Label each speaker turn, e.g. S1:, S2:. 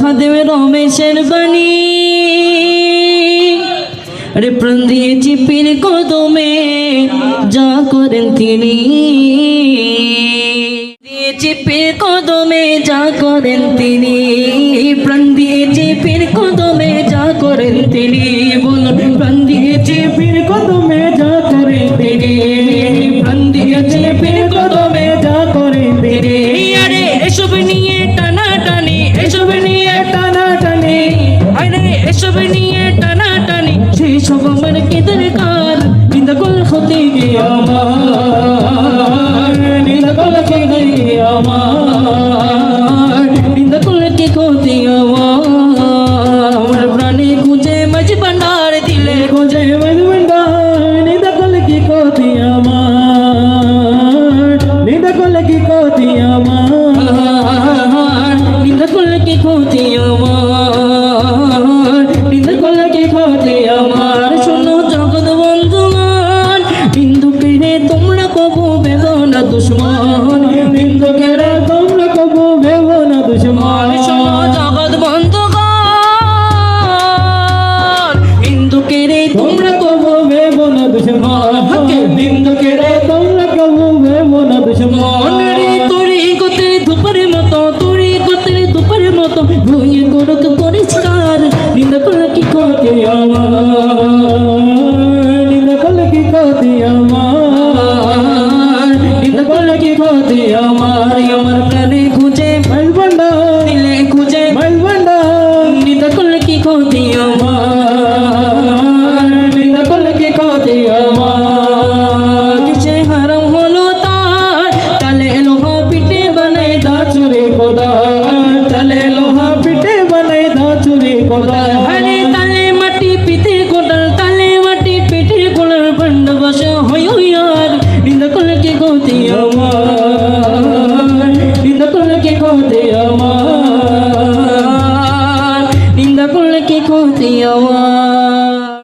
S1: খাদেম রমেশের বাণী। আরে প্রাণ দিয়েছি পীর কদমে যা করেন তিনি। দিয়েছি পীর কদমে যা করেন তিনি। প্রাণ দিয়েছি পীর কদমে যা করেন তিনি। নিন্দা কল কি ক্ষতি আমার? নিন্দা কল কি ক্ষতি আমার? নিন্দা কল কি ক্ষতি আমার? শোনো জগৎ বন্ধুমান বিন্দু পেরে তোমরা কবু বেদনা দুশ্মন। বিন্দু কেড়ে তোমরা কবু বেদনা দুশ্মন। শোনো জগৎ বন্ধুগণ বিন্দু কেড়ে তোমরা কবু দুশ্মন। বিন্দু ক্ষতি আমার আমার প্রাণে খুঁজে মাইলবান্ডা দিলে খুঁজে মাইলবান্ডা নিন্দা করলে কি ক্ষতি আমার? নিন্দা করলে কি ক্ষতি আমার? কিসে হারাম হলো তার? তালে লোহা পিঠে বানাই দা চুরি কোদাল তালে লোহা পিঠে বানাই দা চুরি কোদাল আরে তালে মাটি পিঠে কোদাল তালে মাটি পিঠে কোদাল বন্ড বস হই আর। নিন্দা করলে কি ক্ষতি আমার? الفلك قد يوار